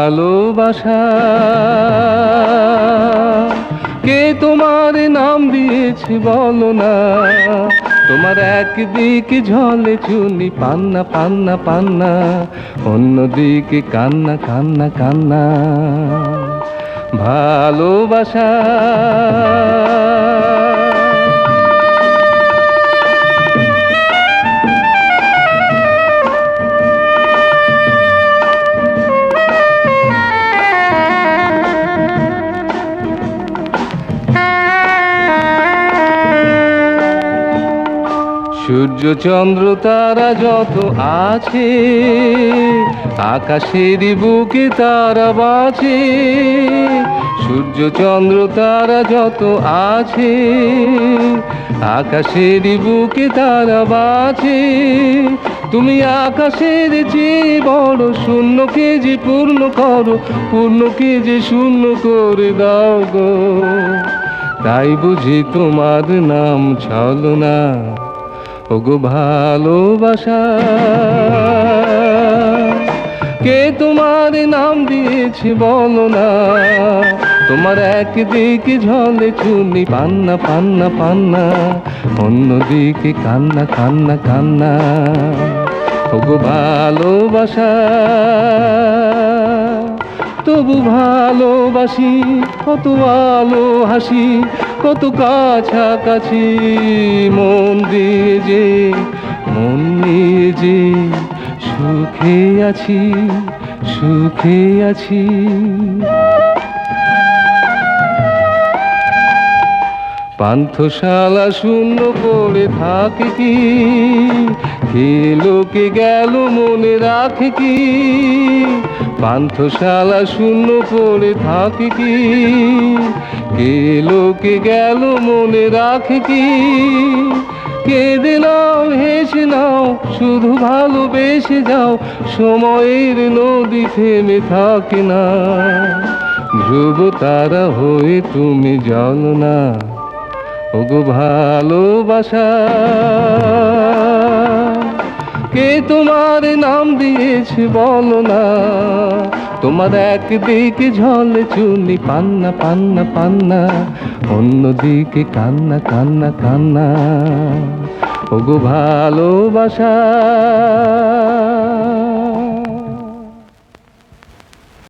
ভালোবাসা। কে তোমার নাম দিয়েছে বলো না। তোমার একদিকে ঝলে চুনি, পান্না পান্না পান্না। অন্যদিকে কান্না কান্না কান্না। ভালোবাসা। সূর্য চন্দ্র তারা যত আছে, আকাশের বুকে তারা বাঁচে। সূর্য চন্দ্র তারা যত আছে, আকাশের বুকে তারা বাঁচে। তুমি আকাশের চেয়ে বড় শূন্যকে যে পূর্ণ করো, পূর্ণকে যে শূন্য করে দাও গো। তাই বুঝি তোমার নাম ছলো না ওগো ভালোবাসা, কে তোমার নাম দিয়েছে বলো না? তোমার একদিকে ঝলে চুনি, পান্না পান্না পান্না, অন্যদিকে কান্না কান্না কান্না। ওগো ভালোবাসা, তবু ভালোবাসি, কত আলো হাসি কত কাছাকাছি মন দিয়ে যে মন নিয়ে যে সুখে আছি সুখে আছি। পান্থশালা শূন্য করে থাকে কি? কে লোকে গেল মনে রাখে কি? পান্থশালা শূন্য করে থাকে কি? কে লোকে গেল মনে রাখে কি? কেঁদে নাও, হেসে নাও, শুধু ভালোবেসে যাও, সময়ের নদী থেমে থাকে না। ধ্রুব তারা হয়ে তুমি জানো না। ওগো ভালোবাসা, কে তোমার নাম দিয়েছে বলো না? তোমার একদিকে ঝলে চুনি পান্না পান্না পান্না, অন্যদিকে কান্না কান্না কান্না। ওগো ভালোবাসা